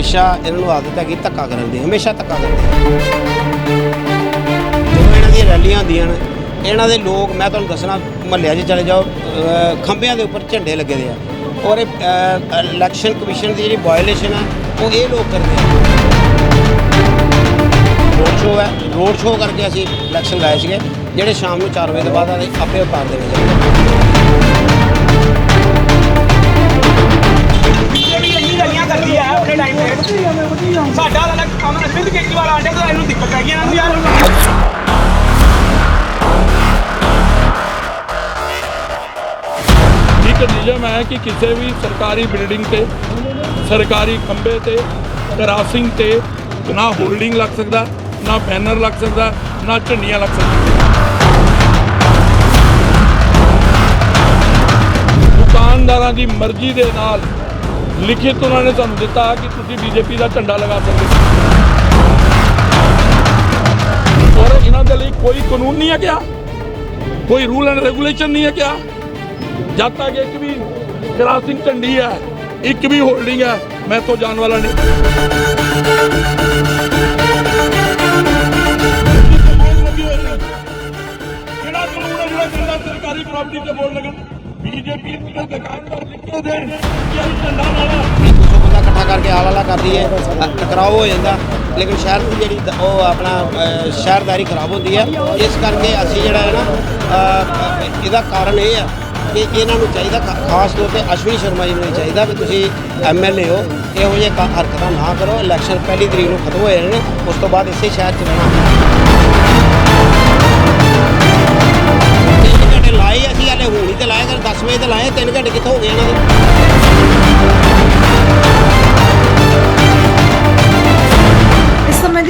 ਹਮੇਸ਼ਾ ਇਹਨਾਂ ਨੂੰ ਆਦਤ ਹੈ ਧੱਕਾ ਕਰਨ ਦੀ ਹਮੇਸ਼ਾ ਧੱਕਾ ਕਰਦੇ ਆ। ਜਦੋਂ ਇਹਨਾਂ ਦੀਆਂ ਰੈਲੀਆਂ ਹੁੰਦੀਆਂ ਨੇ ਇਹਨਾਂ ਦੇ ਲੋਕ ਮੈਂ ਤੁਹਾਨੂੰ ਦੱਸਣਾ ਮਹੱਲਿਆਂ 'ਚ ਚਲੇ ਜਾਓ ਅਹ ਖੰਭਿਆਂ ਦੇ ਉੱਪਰ ਝੰਡੇ ਲੱਗੇ ਦੇ ਆ। ਔਰ ਇਹ ਅਹ, ਇਲੈਕਸ਼ਨ ਕਮਿਸ਼ਨ ਦੀ ਜਿਹੜੀ ਵਾਇਓਲੇਸ਼ਨ ਹੈ ਉਹ ਇਹ ਲੋਕ ਕਰਦੇ ਆ। ਰੋਡ ਸ਼ੋਅ ਹੈ ਰੋਡ ਸ਼ੋਅ ਕਰਕੇ ਅਸੀਂ ਇਲੈਕਸ਼ਨ ਲਾਏ ਸੀਗੇ ਜਿਹੜੇ ਸ਼ਾਮ ਨੂੰ 4 ਵਜੇ ਤੋਂ ਬਾਅਦ ਆਦੇ ਆਪੇ ਉਤਾਰ ਦੇਣੇ ਜਿਹੜੀ ਕਰਦੀ ਟਾਈਮ ਤੇ। ਸਾਡਾ ਵਾਲਾ ਕੰਮ ਅਰਵਿੰਦ ਕੇਜਰੀਵਾਲ ਆਂਦੇ ਤਾਂ ਇਹਨੂੰ ਦਿੱਕਤ ਪੈ ਇਹਨਾਂ ਨੂੰ ਯਾਰ ਇੱਕ ਨਿਯਮ ਹੈ ਕਿ ਕਿਸੇ ਵੀ ਸਰਕਾਰੀ ਬਿਲਡਿੰਗ ਤੇ, ਸਰਕਾਰੀ ਖੰਭੇ ਤੇ, ਕਰਾਸਿੰਗ ਤੇ ਨਾ ਹੋਲਡਿੰਗ ਲੱਗ ਸਕਦਾ, ਨਾ ਬੈਨਰ ਲੱਗ ਸਕਦਾ, ਨਾ ਝੰਡੀਆਂ ਲੱਗ ਸਕਦੀਆਂ। ਦੁਕਾਨਦਾਰਾਂ ਦੀ ਮਰਜ਼ੀ ਦੇ ਨਾਲ ਲਿਖਿਤ ਉਹਨਾਂ ਨੇ ਸਾਨੂੰ ਦਿੱਤਾ ਕਿ ਤੁਸੀਂ ਬੀਜੇਪੀ ਦਾ ਝੰਡਾ ਲਗਾ ਸਕਦੇ ਹੋ। ਔਰ ਇਹਨਾਂ ਦੇ ਲਈ ਕੋਈ ਕਾਨੂੰਨ ਨਹੀਂ ਹੈ ਕਿਆ ਕੋਈ ਰੂਲ ਐਂਡ ਰੈਗੂਲੇਸ਼ਨ ਨਹੀਂ ਹੈ ਕਿਆ ਜਦ ਤੱਕ ਇੱਕ ਵੀ ਕ੍ਰਾਸਿੰਗ ਝੰਡੀ ਹੈ, ਇੱਕ ਵੀ ਹੋਲਡਿੰਗ ਹੈ, ਮੈਂ ਤੋਂ ਜਾਣ ਵਾਲਾ ਨਹੀਂ। ਆਲਾ ਹੈ ਟਕਰਾਓ ਹੋ ਜਾਂਦਾ। ਲੇਕਿਨ ਸ਼ਹਿਰ ਦੀ ਜਿਹੜੀ ਉਹ ਆਪਣਾ ਸ਼ਹਿਰਦਾਰੀ ਖਰਾਬ ਹੁੰਦੀ ਹੈ। ਇਸ ਕਰਕੇ ਅਸੀਂ ਜਿਹੜਾ ਹੈ ਨਾ ਇਹਦਾ ਕਾਰਨ ਇਹ ਹੈ ਕਿ ਇਹਨਾਂ ਨੂੰ ਚਾਹੀਦਾ ਖਾਸ ਤੌਰ ਤੇ ਅਸ਼ਵਨੀ ਸ਼ਰਮਾ ਜੀ ਨੂੰ ਇਹ ਚਾਹੀਦਾ ਕਿ ਤੁਸੀਂ ਐਮਐਲਏ ਹੋ, ਇਹੋ ਜਿਹੇ ਹਰਕਤਾਂ ਨਾ ਕਰੋ। ਇਲੈਕਸ਼ਨ ਪਹਿਲੀ ਤਰੀਕ ਨੂੰ ਖਤਮ ਹੋ ਜਾਣੇ ਨੇ, ਉਸ ਤੋਂ ਬਾਅਦ ਇਸੇ ਸ਼ਹਿਰ 'ਚ ਰਹਿਣਾ। ਤਿੰਨ ਘੰਟੇ ਲਾਏ ਅਸੀਂ, ਹਲੇ ਹੁਣ ਹੀ ਤੇ ਲਾਏ ਕਰ 10 ਵਜੇ ਤੇ ਲਾਏ, ਤਿੰਨ ਘੰਟੇ ਕਿੱਥੋਂ ਹੋ ਗਏ ਇਹਨਾਂ ਦੇ?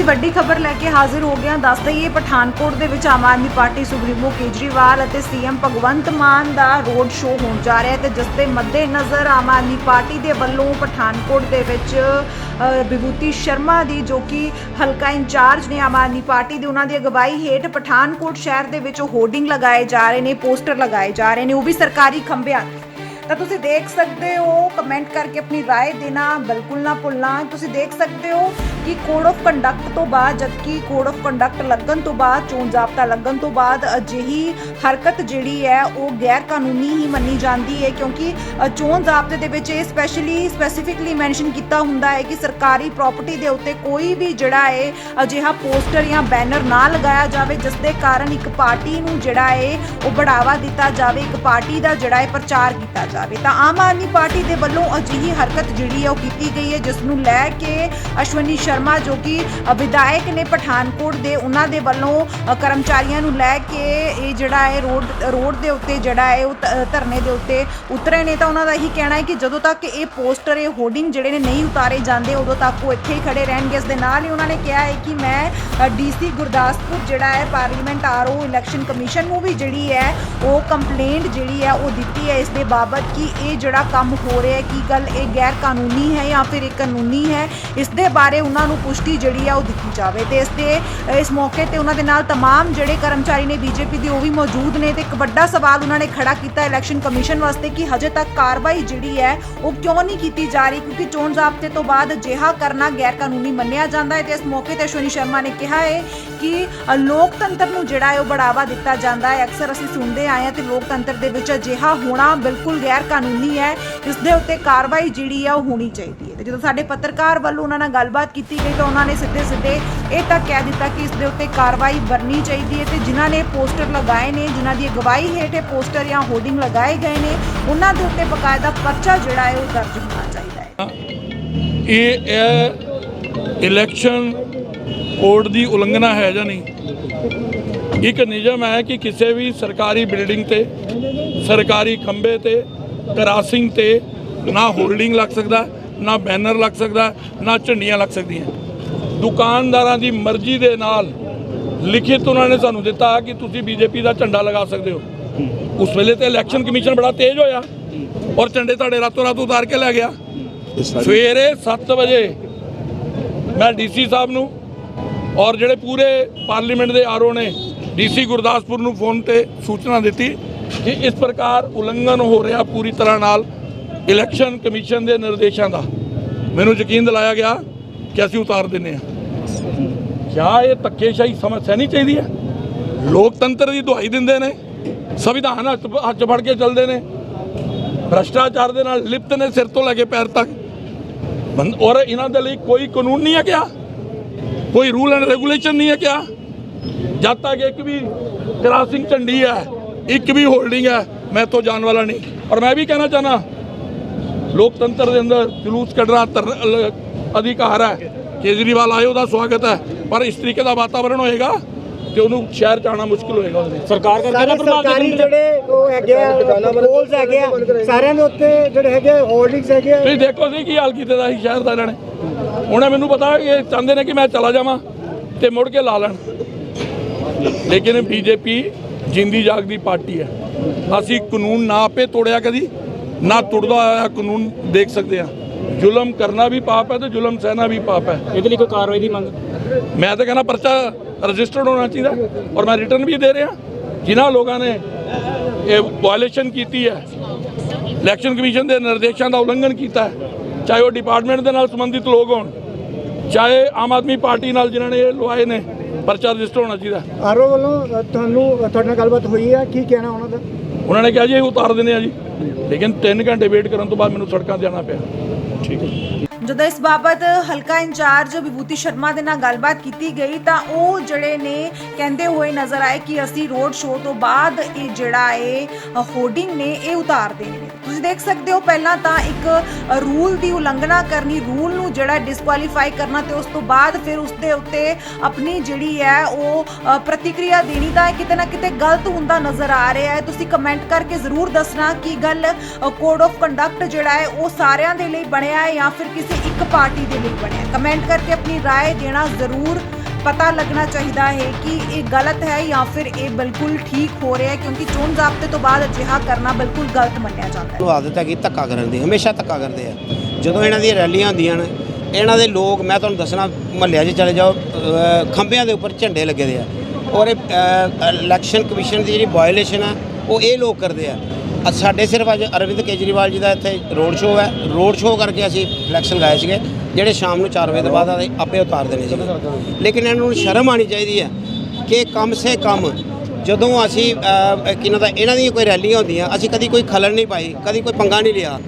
ਵੱਡੀ ਖਬਰ ਲੈ ਕੇ ਹਾਜ਼ਰ ਹੋ ਗਿਆ ਦੱਸ ਦਈਏ ਪਠਾਨਕੋਟ ਦੇ ਵਿੱਚ ਆਮ ਆਦਮੀ ਪਾਰਟੀ ਸੁਪਰੀਮੋ ਕੇਜਰੀਵਾਲ ਅਤੇ ਸੀਐਮ ਭਗਵੰਤ ਮਾਨ ਦਾ ਰੋਡ ਸ਼ੋਅ ਹੋਣ ਜਾ ਰਿਹਾ ਹੈ ਤੇ ਜਿਸ ਦੇ ਮੱਦੇ ਨਜ਼ਰ ਆਮ ਆਦਮੀ ਪਾਰਟੀ ਦੇ ਵੱਲੋਂ ਪਠਾਨਕੋਟ ਦੇ ਵਿੱਚ ਅ, ਵਿਭੂਤੀ ਸ਼ਰਮਾ ਦੀ ਜੋ ਕਿ ਹਲਕਾ ਇੰਚਾਰਜ ਨੇ ਆਮ ਆਦਮੀ ਪਾਰਟੀ ਦੇ ਉਹਨਾਂ ਦੀ ਅਗਵਾਈ ਹੇਠ ਪਠਾਨਕੋਟ ਸ਼ਹਿਰ ਦੇ ਵਿੱਚ ਹੋਰਡਿੰਗ ਲਗਾਏ ਜਾ ਰਹੇ ਨੇ ਪੋਸਟਰ ਲਗਾਏ ਜਾ ਰਹੇ ਨੇ ਉਹ ਵੀ ਸਰਕਾਰੀ ਖੰਭਿਆਂ ਤੇ। ਤਾਂ ਤੁਸੀਂ ਦੇਖ ਸਕਦੇ ਹੋ ਕਮੈਂਟ ਕਰਕੇ ਆਪਣੀ رائے ਦੇਣਾ ਬਿਲਕੁਲ ਨਾ ਭੁੱਲਣਾ ਤੁਸੀਂ ਦੇਖ ਸਕਦੇ ਹੋ ਕਿ ਕੋਡ ਆਫ ਕੰਡਕਟ ਤੋਂ ਬਾਅਦ, ਜਦਕਿ ਕੋਡ ਆਫ ਕੰਡਕਟ ਲੱਗਣ ਤੋਂ ਬਾਅਦ, ਚੋਣ ਜ਼ਾਬਤਾ ਲੱਗਣ ਤੋਂ ਬਾਅਦ ਅਜਿਹੀ ਹਰਕਤ ਜਿਹੜੀ ਹੈ, ਉਹ ਗੈਰ ਕਾਨੂੰਨੀ ਹੀ ਮੰਨੀ ਜਾਂਦੀ ਹੈ, ਕਿਉਂਕਿ ਚੋਣ ਜ਼ਾਬਤੇ ਦੇ ਵਿੱਚ ਇਹ ਸਪੈਸ਼ਲੀ ਸਪੈਸੀਫਿਕਲੀ ਮੈਂਸ਼ਨ ਕੀਤਾ ਹੁੰਦਾ ਹੈ ਕਿ ਸਰਕਾਰੀ ਪ੍ਰਾਪਰਟੀ ਦੇ ਉੱਤੇ ਕੋਈ ਵੀ ਜਿਹੜਾ ਹੈ, ਅਜਿਹਾ ਪੋਸਟਰ ਜਾਂ ਬੈਨਰ ਨਾ ਲਗਾਇਆ ਜਾਵੇ, ਜਿਸ ਦੇ ਕਾਰਨ ਇੱਕ ਪਾਰਟੀ ਨੂੰ ਜਿਹੜਾ ਹੈ, ਉਹ ਬੜਾਵਾ ਦਿੱਤਾ ਜਾਵੇ, ਇੱਕ ਪਾਰਟੀ ਦਾ ਜਿਹੜਾ ਹੈ ਪ੍ਰਚਾਰ ਕੀਤਾ ਜਾਵੇ। ਤਾਂ ਆਮ ਆਦਮੀ ਪਾਰਟੀ ਦੇ ਵੱਲੋਂ ਅਜਿਹੀ ਹਰਕਤ ਜਿਹੜੀ ਹੈ, ਉਹ ਕੀਤੀ ਗਈ ਹੈ, ਜਿਸ ਨੂੰ ਲੈ ਕੇ ਅਸ਼ਵਨੀ ਸ਼ਰਮਾ ਜੋ ਕਿ ਵਿਧਾਇਕ ਨੇ ਪਠਾਨਕੋਟ ਦੇ ਉਹਨਾਂ ਦੇ ਵੱਲੋਂ ਕਰਮਚਾਰੀਆਂ ਨੂੰ ਲੈ ਕੇ ਇਹ ਜਿਹੜਾ ਹੈ ਰੋਡ ਰੋਡ ਦੇ ਉੱਤੇ ਜਿਹੜਾ ਹੈ ਉਹ ਧਰਨੇ ਦੇ ਉੱਤੇ ਉਤਰੇ ਨੇ ਤਾਂ ਉਹਨਾਂ ਦਾ ਇਹੀ ਕਹਿਣਾ ਹੈ ਕਿ ਜਦੋਂ ਤੱਕ ਇਹ ਪੋਸਟਰ, ਇਹ ਹੋਰਡਿੰਗ ਜਿਹੜੇ ਨੇ ਨਹੀਂ ਉਤਾਰੇ ਜਾਂਦੇ, ਉਦੋਂ ਤੱਕ ਉਹ ਇੱਥੇ ਹੀ ਖੜੇ ਰਹਿਣਗੇ। ਇਸ ਦੇ ਨਾਲ ਹੀ ਉਹਨਾਂ ਨੇ ਕਿਹਾ ਹੈ ਕਿ ਮੈਂ ਡੀਸੀ ਗੁਰਦਾਸਪੁਰ ਜਿਹੜਾ ਹੈ ਪਾਰਲੀਮੈਂਟ ਆਰਓ ਇਲੈਕਸ਼ਨ ਕਮਿਸ਼ਨ ਨੂੰ ਵੀ ਜਿਹੜੀ ਹੈ ਉਹ ਕੰਪਲੇਂਟ ਜਿਹੜੀ ਹੈ ਉਹ ਦਿੱਤੀ ਹੈ। ਇਸ ਦੇ ਬਾਬਤ ਕਿ ਇਹ ਜਿਹੜਾ ਕੰਮ ਹੋ ਰਿਹਾ ਹੈ, ਕੀ ਗੱਲ ਇਹ ਗੈਰ ਕਾਨੂੰਨੀ ਹੈ ਜਾਂ ਫਿਰ ਇਹ ਕਾਨੂੰਨੀ ਹੈ, ਇਸ ਦੇ ਬਾਰੇ ਉਹਨਾਂ ਨੂੰ ਪੁਸ਼ਟੀ ਜਿਹੜੀ ਹੈ ਉਹ ਦਿੱਤੀ ਜਾਵੇ ਤੇ ਇਸ ਦੇ ਇਸ ਮੌਕੇ ਤੇ ਉਹਨਾਂ ਦੇ ਨਾਲ तमाम ਜਿਹੜੇ ਕਰਮਚਾਰੀ ਨੇ ਬੀਜੇਪੀ ਦੇ ਉਹ ਵੀ ਮੌਜੂਦ ਨੇ ਤੇ ਇੱਕ ਵੱਡਾ ਸਵਾਲ ਉਹਨਾਂ ਨੇ ਖੜਾ ਕੀਤਾ ਇਲੈਕਸ਼ਨ ਕਮਿਸ਼ਨ ਵਾਸਤੇ ਕਿ ਹਜੇ ਤੱਕ ਕਾਰਵਾਈ ਜਿਹੜੀ ਹੈ ਉਹ ਕਿਉਂ ਨਹੀਂ ਕੀਤੀ ਜਾ ਰਹੀ ਕਿਉਂਕਿ ਚੋਣ ਜ਼ਾਬਤੇ ਤੋਂ ਬਾਅਦ ਅਜਿਹਾ ਕਰਨਾ ਗੈਰ ਕਾਨੂੰਨੀ ਮੰਨਿਆ ਜਾਂਦਾ ਹੈ ਤੇ ਇਸ ਮੌਕੇ ਤੇ ਅਸ਼ਵਨੀ ਸ਼ਰਮਾ ਨੇ ਕਿਹਾ ਹੈ ਕਿ ਅ, ਲੋਕਤੰਤਰ ਨੂੰ ਜਿਹੜਾ ਹੈ ਉਹ ਬੜਾਵਾ ਦਿੱਤਾ ਜਾਂਦਾ ਹੈ ਅਕਸਰ ਅਸੀਂ ਸੁਣਦੇ ਆਏ ਹਾਂ ਤੇ ਲੋਕਤੰਤਰ ਦੇ ਵਿੱਚ ਅਜਿਹਾ ਹੋਣਾ ਬਿਲਕੁਲ ਗੈਰ ਕਾਨੂੰਨੀ ਹੈ ਇਸ ਦੇ ਉੱਤੇ ਕਾਰਵਾਈ ਜਿਹੜੀ ਹੈ ਉਹ ਹੋਣੀ ਚਾਹੀਦੀ ਹੈ ਹੈ। ਤੇ ਜਦੋਂ ਸਾਡੇ ਪੱਤਰਕਾਰ ਵੱਲੋਂ ਉਹਨਾਂ ਨਾਲ ਗੱਲਬਾਤ ਕੀਤੀ ਗਈ ਤਾਂ ਉਹਨਾਂ ਨੇ ਸਿੱਧੇ ਸਿੱਧੇ ਇਹ ਤੱਕ ਕਹਿ ਦਿੱਤਾ ਕਿ ਇਸ ਦੇ ਉੱਤੇ ਕਾਰਵਾਈ ਵਰਨੀ ਚਾਹੀਦੀ ਹੈ ਤੇ ਜਿਨ੍ਹਾਂ ਨੇ ਪੋਸਟਰ ਲਗਾਏ ਨੇ, ਜਿਨ੍ਹਾਂ ਦੀ ਅਗਵਾਈ ਹੇਠ ਇਹ ਪੋਸਟਰ ਜਾਂ ਹੋਰਡਿੰਗ ਲਗਾਏ ਗਏ ਨੇ, ਉਹਨਾਂ ਦੇ ਉੱਤੇ ਬਕਾਇਦਾ ਪਰਚਾ ਜਿਹੜਾ ਹੈ ਉਹ ਦਰਜ ਹੋਣਾ ਚਾਹੀਦਾ ਹੈ। ਇਹ ਇਲੈਕਸ਼ਨ ਕੋਡ ਦੀ ਉਲੰਘਣਾ ਹੈ ਜਾਂ ਨਹੀਂ? ਇੱਕ ਨਿਯਮ ਹੈ ਕਿ ਕਿਸੇ ਵੀ ਸਰਕਾਰੀ ਬਿਲਡਿੰਗ ਤੇ, ਸਰਕਾਰੀ ਖੰਭੇ ਤੇ, ਕਰਾਸਿੰਗ ਤੇ ਨਾ ਹੋਲਡਿੰਗ ਲੱਗ ਸਕਦਾ। ਨਾ ਬੈਨਰ ਲੱਗ ਸਕਦਾ ਨਾ ਝੰਡੀਆਂ ਲੱਗ ਸਕਦੀਆਂ। ਦੁਕਾਨਦਾਰਾਂ ਦੀ ਮਰਜ਼ੀ ਦੇ ਨਾਲ ਲਿਖਿਤ ਉਹਨਾਂ ਨੇ ਸਾਨੂੰ ਦਿੱਤਾ ਕਿ ਤੁਸੀਂ ਬੀਜੇਪੀ ਦਾ ਝੰਡਾ ਲਗਾ ਸਕਦੇ ਹੋ। ਉਸ ਵੇਲੇ ਤੇ ਇਲੈਕਸ਼ਨ ਕਮਿਸ਼ਨ ਬੜਾ ਤੇਜ਼ ਹੋਇਆ ਔਰ ਝੰਡੇ ਤੁਹਾਡੇ ਰਾਤੋਂ ਰਾਤ ਉਤਾਰ ਕੇ ਲੈ ਗਿਆ। ਸਵੇਰੇ 7 ਵਜੇ ਮੈਂ ਡੀਸੀ ਸਾਹਿਬ ਨੂੰ ਔਰ ਜਿਹੜੇ ਪੂਰੇ ਪਾਰਲੀਮੈਂਟ ਦੇ ਆਰਓ ਨੇ ਡੀਸੀ ਗੁਰਦਾਸਪੁਰ ਨੂੰ ਫੋਨ ਤੇ ਸੂਚਨਾ ਦਿੱਤੀ ਕਿ ਇਸ ਪ੍ਰਕਾਰ ਉਲੰਘਣ ਹੋ ਰਿਹਾ ਪੂਰੀ ਤਰ੍ਹਾਂ ਨਾਲ। ਇਲੈਕਸ਼ਨ ਕਮਿਸ਼ਨ ਦੇ ਨਿਰਦੇਸ਼ਾਂ ਦਾ ਮੈਨੂੰ ਯਕੀਨ ਦਿਲਾਇਆ ਗਿਆ ਕਿ ਅਸੀਂ ਉਤਾਰ ਦਿੰਨੇ ਆ ਕਿਆ ਇਹ ਧੱਕੇਸ਼ਾਹੀ ਸਮਝ ਸਹਿਣੀ ਚਾਹੀਦੀ ਹੈ? ਲੋਕਤੰਤਰ ਦੀ ਦੁਹਾਈ ਦਿੰਦੇ ਨੇ, ਸੰਵਿਧਾਨ ਹੱਥ ਹੱਥ ਫੜ ਕੇ ਚੱਲਦੇ ਨੇ, ਭ੍ਰਸ਼ਟਾਚਾਰ ਦੇ ਨਾਲ ਲਿਪਤ ਨੇ ਸਿਰ ਤੋਂ ਲੈ ਕੇ ਪੈਰ ਤੱਕ। ਔਰ ਇਹਨਾਂ ਦੇ ਲਈ ਕੋਈ ਕਾਨੂੰਨ ਨਹੀਂ ਹੈ ਕਿਆ? ਕੋਈ ਰੂਲ ਐਂਡ ਰੈਗੂਲੇਸ਼ਨ ਨਹੀਂ ਹੈ ਕਿਆ? ਜਦ ਤੱਕ ਇੱਕ ਵੀ ਕ੍ਰਾਸਿੰਗ ਝੰਡੀ ਹੈ, ਇੱਕ ਵੀ ਹੋਲਡਿੰਗ ਹੈ, ਮੈਂ ਤੋਂ ਜਾਣ ਵਾਲਾ ਨਹੀਂ। ਔਰ ਮੈਂ ਵੀ ਕਹਿਣਾ ਚਾਹਨਾ ਲੋਕਤੰਤਰ ਦੇ ਅੰਦਰ ਜਲੂਸ ਕੱਢਣਾ ਅਧਿਕਾਰ ਹੈ। ਕੇਜਰੀਵਾਲ ਆਏ ਉਹਦਾ ਸਵਾਗਤ ਹੈ। ਪਰ ਇਸ ਤਰੀਕੇ ਦਾ ਵਾਤਾਵਰਣ ਹੋਏਗਾ ਕਿ ਉਹਨੂੰ ਸ਼ਹਿਰ ਚ ਆਉਣਾ ਮੁਸ਼ਕਿਲ ਹੋਏਗਾ ਉਹਦੇ ਸਰਕਾਰ ਕਰਕੇ ਨਾ ਸਾਰੇ ਸਰਕਾਰੀ ਜਿਹੜੇ ਉਹ ਹੈਗੇ ਆ ਪੋਲਸ ਹੈਗੇ ਆ ਸਾਰਿਆਂ ਦੇ ਉੱਤੇ ਜਿਹੜੇ ਹੈਗੇ ਹੋਲਡਿੰਗਸ ਹੈਗੇ ਆ। ਤੁਸੀਂ ਦੇਖੋ ਸੀ ਕੀ ਹਾਲ ਕੀਤੇ ਦਾ ਸੀ ਸ਼ਹਿਰ ਦਾ ਇਹਨਾਂ ਨੇ। ਉਹਨੇ ਮੈਨੂੰ ਪਤਾ ਇਹ ਚਾਹੁੰਦੇ ਨੇ ਕਿ ਮੈਂ ਚਲਾ ਜਾਵਾਂ ਤੇ ਮੁੜ ਕੇ ਲਾ ਲੈਣ। ਲੇਕਿਨ ਬੀਜੇਪੀ ਜਿੰਦੀ ਜਾਗਦੀ ਪਾਰਟੀ ਹੈ। ਅਸੀਂ ਕਾਨੂੰਨ ਨਾ ਆਪੇ ਤੋੜਿਆ ਕਦੀ। ਨਾ ਤੁੜਦਾ ਹੋਇਆ ਕਾਨੂੰਨ ਦੇਖ ਸਕਦੇ ਆ। ਜ਼ੁਲਮ ਕਰਨਾ ਵੀ ਪਾਪ ਹੈ ਤੇ ਜ਼ੁਲਮ ਸਹਿਣਾ ਵੀ ਪਾਪ ਹੈ। ਇਹਦੇ ਲਈ ਕੋਈ ਕਾਰਵਾਈ ਦੀ ਮੰਗ? ਮੈਂ ਤਾਂ ਕਹਿੰਦਾ ਪਰਚਾ ਰਜਿਸਟਰਡ ਹੋਣਾ ਚਾਹੀਦਾ ਔਰ ਮੈਂ ਰਿਟਰਨ ਵੀ ਦੇ ਰਿਹਾ। ਜਿਨ੍ਹਾਂ ਲੋਕਾਂ ਨੇ ਇਹ ਵਾਇਲੇਸ਼ਨ ਕੀਤੀ ਹੈ ਇਲੈਕਸ਼ਨ ਕਮਿਸ਼ਨ ਦੇ ਨਿਰਦੇਸ਼ਾਂ ਦਾ ਉਲੰਘਣ ਕੀਤਾ ਹੈ ਚਾਹੇ ਉਹ ਡਿਪਾਰਟਮੈਂਟ ਦੇ ਨਾਲ ਸੰਬੰਧਿਤ ਲੋਕ ਹੋਣ ਚਾਹੇ ਆਮ ਆਦਮੀ ਪਾਰਟੀ ਨਾਲ ਜਿਨ੍ਹਾਂ ਨੇ ਇਹ ਲਵਾਏ ਨੇ ਪਰਚਾ ਰਜਿਸਟਰ ਹੋਣਾ ਚਾਹੀਦਾ। ਆਰਓ ਵੱਲੋਂ ਤੁਹਾਨੂੰ ਤੁਹਾਡੇ ਨਾਲ ਗੱਲਬਾਤ ਹੋਈ ਹੈ ਕੀ ਕਹਿਣਾ ਉਹਨਾਂ ਦਾ? ਉਹਨਾਂ ਨੇ ਕਿਹਾ ਜੀ ਉਤਾਰ ਦਿੰਦੇ ਆ ਜੀ। ਲੇਕਿਨ 3 ਘੰਟੇ ਵੇਟ ਕਰਨ ਤੋਂ ਬਾਅਦ ਮੈਨੂੰ ਸੜਕਾਂ ਤੇ ਆਉਣਾ ਪਿਆ। ਠੀਕ ਹੈ ਜਦੋਂ ਇਸ ਬਾਬਤ ਹਲਕਾ ਇੰਚਾਰਜ ਵਿਭੂਤੀ ਸ਼ਰਮਾ ਦੇ ਨਾਲ ਗੱਲਬਾਤ ਕੀਤੀ ਗਈ ਤਾਂ ਉਹ ਜਿਹੜੇ ਨੇ ਕਹਿੰਦੇ ਹੋਏ ਨਜ਼ਰ ਆਏ ਕਿ ਅਸੀਂ ਰੋਡ ਸ਼ੋਅ ਤੋਂ ਬਾਅਦ ਇਹ ਜਿਹੜਾ ਇਹ ਹੋਰਡਿੰਗ ਨੇ, ਇਹ ਉਤਾਰ ਦੇਣੇ ਤੁਸੀਂ ਦੇਖ ਸਕਦੇ ਹੋ ਪਹਿਲਾਂ ਤਾਂ ਇੱਕ ਰੂਲ ਦੀ ਉਲੰਘਣਾ ਕਰਨੀ ਰੂਲ ਨੂੰ ਜਿਹੜਾ ਡਿਸਕੁਆਲੀਫਾਈ ਕਰਨਾ ਤੇ ਉਸ ਤੋਂ ਬਾਅਦ ਫਿਰ ਉਸ ਦੇ ਉੱਤੇ ਆਪਣੀ ਜਿਹੜੀ ਹੈ ਉਹ ਅ, ਪ੍ਰਤੀਕਿਰਿਆ ਦੇਣੀ ਤਾਂ ਇਹ ਕਿਤੇ ਨਾ ਕਿਤੇ ਗਲਤ ਹੁੰਦਾ ਨਜ਼ਰ ਆ ਰਿਹਾ ਹੈ ਤੁਸੀਂ ਕਮੈਂਟ ਕਰਕੇ ਜ਼ਰੂਰ ਦੱਸਣਾ ਕਿ ਗੱਲ ਕੋਡ ਆਫ ਕੰਡਕਟ ਜਿਹੜਾ ਹੈ ਉਹ ਸਾਰਿਆਂ ਦੇ ਲਈ ਬਣਿਆ ਹੈ ਜਾਂ ਫਿਰ ਕਿਸੇ ਇੱਕ ਪਾਰਟੀ ਦੇ ਲਈ ਬਣਿਆ ਕਮੈਂਟ ਕਰਕੇ ਆਪਣੀ رائے ਦੇਣਾ ਜ਼ਰੂਰ ਪਤਾ ਲੱਗਣਾ ਚਾਹੀਦਾ ਹੈ ਕਿ ਇਹ ਗਲਤ ਹੈ ਜਾਂ ਫਿਰ ਇਹ ਬਿਲਕੁਲ ਠੀਕ ਹੋ ਰਿਹਾ ਹੈ, ਕਿਉਂਕਿ ਚੋਣ ਜ਼ਾਬਤੇ ਤੋਂ ਬਾਅਦ ਅਜਿਹਾ ਕਰਨਾ ਬਿਲਕੁਲ ਗਲਤ ਮੰਨਿਆ ਜਾਂਦਾ ਹੈ। ਆਦਤ ਹੈ ਕਿ ਧੱਕਾ ਕਰਨ ਦੀ, ਹਮੇਸ਼ਾ ਧੱਕਾ ਕਰਦੇ ਆ। ਜਦੋਂ ਇਹਨਾਂ ਦੀਆਂ ਰੈਲੀਆਂ ਹੁੰਦੀਆਂ ਨੇ, ਇਹਨਾਂ ਦੇ ਲੋਕ, ਮੈਂ ਤੁਹਾਨੂੰ ਦੱਸਣਾ, ਮਹੱਲਿਆਂ 'ਚ ਚਲੇ ਜਾਓ ਖੰਭਿਆਂ ਦੇ ਉੱਪਰ ਝੰਡੇ ਲੱਗੇ ਦੇ ਆ। ਔਰ ਇਹ ਇਲੈਕਸ਼ਨ ਕਮਿਸ਼ਨ ਦੀ ਜਿਹੜੀ ਵਾਇਓਲੇਸ਼ਨ ਆ, ਉਹ ਇਹ ਲੋਕ ਕਰਦੇ ਆ। ਸਾਡੇ ਸਿਰਫ ਅੱਜ ਅਰਵਿੰਦ ਕੇਜਰੀਵਾਲ ਜੀ ਦਾ ਇੱਥੇ ਰੋਡ ਸ਼ੋਅ ਹੈ। ਰੋਡ ਸ਼ੋਅ ਕਰਕੇ ਅਸੀਂ ਇਲੈਕਸ਼ਨ ਲਗਾਏ ਸੀਗੇ। ਜਿਹੜੇ ਸ਼ਾਮ ਨੂੰ 4 ਵਜੇ ਤੋਂ ਬਾਅਦ ਅਸੀਂ ਆਪੇ ਉਤਾਰ ਦੇਣੇ ਸੀਗੇ ਲੇਕਿਨ ਇਹਨਾਂ ਨੂੰ ਸ਼ਰਮ ਆਣੀ ਚਾਹੀਦੀ ਹੈ ਕਿ ਕਮ ਸੇ ਕਮ ਜਦੋਂ ਅਸੀਂ ਅ, ਦਾ ਇਹਨਾਂ ਦੀਆਂ ਕੋਈ ਰੈਲੀਆਂ ਹੁੰਦੀਆਂ ਅਸੀਂ ਕਦੀ ਕੋਈ ਖਲਲ ਨਹੀਂ ਪਾਈ ਕਦੀ ਕੋਈ ਪੰਗਾ ਨਹੀਂ ਲਿਆ।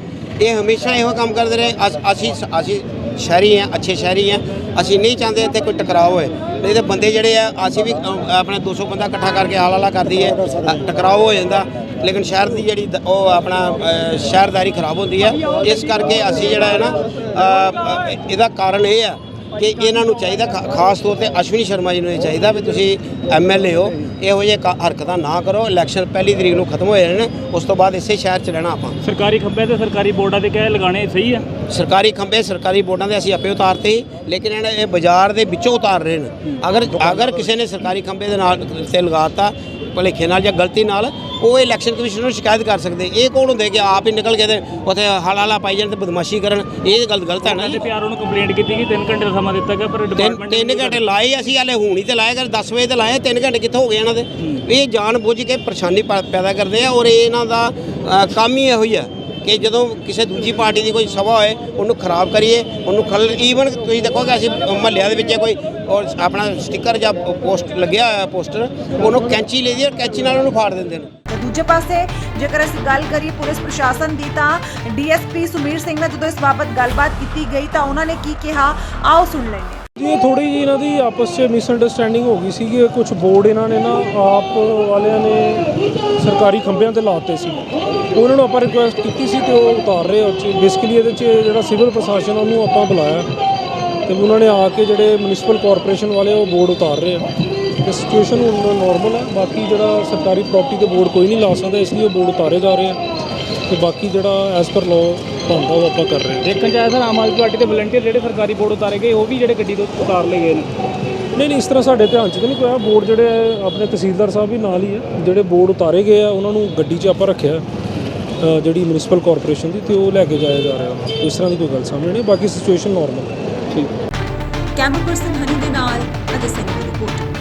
ਇਹ ਹਮੇਸ਼ਾ ਇਹੋ ਕੰਮ ਕਰਦੇ ਰਹੇ ਅਸ- ਅਸੀਂ ਅਸੀਂ ਸ਼ਹਿਰੀ ਆ ਅੱਛੇ ਸ਼ਹਿਰੀ ਆ। ਅਸੀਂ ਨਹੀਂ ਚਾਹੁੰਦੇ ਇੱਥੇ ਕੋਈ ਟਕਰਾਅ ਹੋਏ। ਇਹਦੇ ਬੰਦੇ ਜਿਹੜੇ ਆ ਅਸੀਂ ਵੀ ਆਪਣੇ ਆਪਣਾ 200 ਬੰਦਾ ਇਕੱਠਾ ਕਰਕੇ ਆਲਾ ਆਲਾ ਕਰਦੀ ਹੈ ਅ, ਟਕਰਾਅ ਹੋ ਜਾਂਦਾ। ਲੇਕਿਨ ਸ਼ਹਿਰ ਦੀ ਜਿਹੜੀ ਉਹ ਆਪਣਾ ਸ਼ਹਿਰਦਾਰੀ ਖਰਾਬ ਹੁੰਦੀ ਹੈ ਇਸ ਕਰਕੇ ਅਸੀਂ ਜਿਹੜਾ ਹੈ ਨਾ ਇਹਦਾ ਕਾਰਨ ਇਹ ਆ ਕਿ ਇਹਨਾਂ ਨੂੰ ਚਾਹੀਦਾ ਖਾ- ਖਾਸ ਤੌਰ ਤੇ ਅਸ਼ਵਨੀ ਸ਼ਰਮਾ ਜੀ ਨੂੰ ਇਹ ਚਾਹੀਦਾ ਵੀ ਤੁਸੀਂ ਐਮਐਲਏ ਹੋ। ਇਹੋ ਜਿਹੇ ਕਾ- ਹਰਕਤਾਂ ਨਾ ਕਰੋ। ਇਲੈਕਸ਼ਨ ਪਹਿਲੀ ਤਰੀਕ ਨੂੰ ਖਤਮ ਹੋ ਜਾਣੇ ਉਸ ਤੋਂ ਬਾਅਦ ਇਸੇ ਸ਼ਹਿਰ 'ਚ ਰਹਿਣਾ ਆਪਾਂ। ਸਰਕਾਰੀ ਖੱਬੇ ਤੇ ਸਰਕਾਰੀ ਬੋਰਡਾਂ ਤੇ ਕਹਿ ਲਗਾਣੇ ਸਹੀ ਆ। ਸਰਕਾਰੀ ਖੰਭੇ ਸਰਕਾਰੀ ਬੋਰਡਾਂ ਦੇ ਅਸੀਂ ਆਪੇ ਉਤਾਰਤੇ ਲੇਕਿਨ ਇਹਨਾਂ ਇਹ ਬਾਜ਼ਾਰ ਦੇ ਵਿੱਚੋਂ ਉਤਾਰ ਰਹੇ ਨੇ। ਅਗਰ ਅਗਰ ਕਿਸੇ ਨੇ ਸਰਕਾਰੀ ਖੰਭੇ ਦੇ ਨਾਲ ਤੇ ਲਗਾਤਾ ਭੁਲੇਖੇ ਨਾਲ ਜਾਂ ਗਲਤੀ ਨਾਲ ਉਹ ਇਲੈਕਸ਼ਨ ਕਮਿਸ਼ਨ ਨੂੰ ਸ਼ਿਕਾਇਤ ਕਰ ਸਕਦੇ। ਇਹ ਕੌਣ ਹੁੰਦੇ ਕਿ ਆਪ ਹੀ ਨਿਕਲ ਕੇ ਤੇ ਉੱਥੇ ਹਾਲਾਲਾ ਪਾਈ ਜਾਣ ਤੇ ਬਦਮਾਸ਼ੀ ਕਰਨ? ਇਹ ਗੱਲ ਗਲਤ ਹੈ ਨਾ ਜੀ। ਪਿਆਰ ਉਹਨੂੰ ਕੰਪਲੇਂਟ ਕੀਤੀ ਕਿ 3 ਘੰਟੇ ਦਾ ਸਮਾਂ ਦਿੱਤਾ ਗਿਆ ਪਰ ਡਿਪਾਰਟਮੈਂਟ ਤਿੰਨ ਘੰਟੇ ਲਾਏ ਅਸੀਂ ਹਲੇ ਹੁਣ ਹੀ ਤੇ ਲਾਏ ਕਰ 10 ਵਜੇ ਤੇ ਲਾਏ 3 ਘੰਟੇ ਕਿੱਥੋਂ ਹੋ ਗਏ ਇਹਨਾਂ ਦੇ? ਇਹ ਜਾਣ ਬੁੱਝ ਕੇ ਪਰੇਸ਼ਾਨੀ ਪੈਦਾ ਕਰਦੇ ਆ ਔਰ ਇਹ ਇਹਨਾਂ ਦਾ ਕੰਮ ਹੀ ਇਹੋ ਹੀ ਆ ਕਿ ਜਦੋਂ ਕਿਸੇ ਦੂਜੀ ਪਾਰਟੀ ਦੀ ਕੋਈ ਸਭਾ ਹੋਏ, ਉਹਨੂੰ ਖਰਾਬ ਕਰੀਏ, ਉਹਨੂੰ ਖਲ ਈਵਨ ਤੁਸੀਂ ਦੇਖੋ ਕਿ ਅਸੀਂ ਮਹੱਲਿਆਂ ਦੇ ਵਿੱਚ ਕੋਈ ਔਰ ਆਪਣਾ ਸਟicker ਜਾਂ ਪੋਸਟ ਲੱਗਿਆ ਹੋਇਆ ਪੋਸਟਰ, ਉਹਨੂੰ ਕੈਂਚੀ ਲੈਦੀ ਔਰ ਕੈਂਚੀ ਨਾਲ ਉਹਨੂੰ ਫਾੜ ਦਿੰਦੇ ਨੇ। ਤੇ ਦੂਜੇ ਪਾਸੇ ਜੇਕਰ ਅਸੀਂ ਗੱਲ ਕਰੀਏ ਪੁਲਿਸ ਪ੍ਰਸ਼ਾਸਨ ਦੀ ਤਾਂ ਡੀਐਸਪੀ ਸੁਮੀਰ ਸਿੰਘ ਨਾਲ ਜਦੋਂ ਇਸ ਬਾਬਤ ਗੱਲਬਾਤ ਕੀਤੀ ਗਈ ਤਾਂ ਉਹਨਾਂ ਨੇ ਕੀ ਕਿਹਾ? ਆਓ ਸੁਣ ਲੈਂਦੇ ਇਹ ਥੋੜੀ ਜੀ ਇਹਨਾਂ ਦੀ ਆਪਸ 'ਚ ਮਿਸਅੰਡਰਸਟੈਂਡਿੰਗ ਹੋ ਗਈ ਸੀ ਕਿ ਕੁਝ ਬੋਰਡ ਇਹਨਾਂ ਨੇ ਨਾ ਆਪ ਵਾਲਿਆਂ ਨੇ ਸਰਕਾਰੀ ਖੰਭਿਆਂ ਤੇ ਲਾਤੇ ਸੀ। ਉਹਨਾਂ ਨੂੰ ਆਪਾਂ ਰਿਕੁਐਸਟ ਕੀਤੀ ਸੀ ਤੇ ਉਹ ਉਤਾਰ ਰਹੇ ਉਹ 'ਚ ਬੇਸਿਕਲੀ ਇਹਦੇ 'ਚ ਜਿਹੜਾ ਸਿਵਲ ਪ੍ਰਸ਼ਾਸਨ ਉਹਨੂੰ ਆਪਾਂ ਬੁਲਾਇਆ। ਤੇ ਉਹਨਾਂ ਨੇ ਆ ਕੇ ਜਿਹੜੇ ਮਿਊਨਿਸਪਲ ਕਾਰਪੋਰੇਸ਼ਨ ਵਾਲੇ ਉਹ ਬੋਰਡ ਉਤਾਰ ਰਹੇ ਆ। ਤੇ ਸਿਚੁਏਸ਼ਨ ਹੁਣ ਨਾਰਮਲ ਹੈ ਬਾਕੀ ਜਿਹੜਾ ਸਰਕਾਰੀ ਪ੍ਰਾਪਰਟੀ ਤੇ ਬੋਰਡ ਕੋਈ ਨਹੀਂ ਲਾ ਸਕਦਾ, ਇਸ ਲਈ ਉਹ ਬੋਰਡ ਉਤਾਰੇ ਜਾ ਰਹੇ ਆ। ਤੇ ਬਾਕੀ ਜਿਹੜਾ ਐਸ ਪਰ ਲਾਅ ਬਣਦਾ ਉਹ ਆਪਾਂ ਕਰ ਰਹੇ ਹਾਂ। ਦੇਖਣ ਚ ਆਇਆ ਸਰ ਆਮ ਆਦਮੀ ਪਾਰਟੀ ਦੇ ਵਲੰਟੀਅਰ ਜਿਹੜੇ ਸਰਕਾਰੀ ਬੋਰਡ ਉਤਾਰੇ ਗਏ ਉਹ ਵੀ ਜਿਹੜੇ ਗੱਡੀ ਤੋਂ ਉਤਾਰ ਲਏ ਗਏ ਨੇ। ਨਹੀਂ ਨਹੀਂ ਇਸ ਤਰ੍ਹਾਂ ਸਾਡੇ ਧਿਆਨ 'ਚ ਤਾਂ ਨਹੀਂ ਕੋਈ ਬੋਰਡ ਜਿਹੜੇ ਆ, ਆਪਣੇ ਤਹਿਸੀਲਦਾਰ ਸਾਹਿਬ ਵੀ ਨਾਲ ਹੀ ਹੈ ਜਿਹੜੇ ਬੋਰਡ ਉਤਾਰੇ ਗਏ ਆ ਉਹਨਾਂ ਨੂੰ ਗੱਡੀ 'ਚ ਆਪਾਂ ਰੱਖਿਆ। ਅ, ਜਿਹੜੀ ਮਿਊਨਿਸਪਲ ਕਾਰਪੋਰੇਸ਼ਨ ਦੀ ਤੇ ਉਹ ਲੈ ਕੇ ਜਾਇਆ ਜਾ ਰਿਹਾ। ਇਸ ਤਰ੍ਹਾਂ ਦੀ ਕੋਈ ਗੱਲ ਸਾਹਮਣੇ ਨਹੀਂ। ਬਾਕੀ ਸਿਚੁਏਸ਼ਨ ਨਾਰਮਲ ਹੈ। ਠੀਕ। ਕੈਮਰਾ ਪਰਸਨ ਹਨੀ ਦੇ ਨਾਲ ਅਜੇ ਸਿੰਘ ਦੀ ਰਿਪੋਰਟ।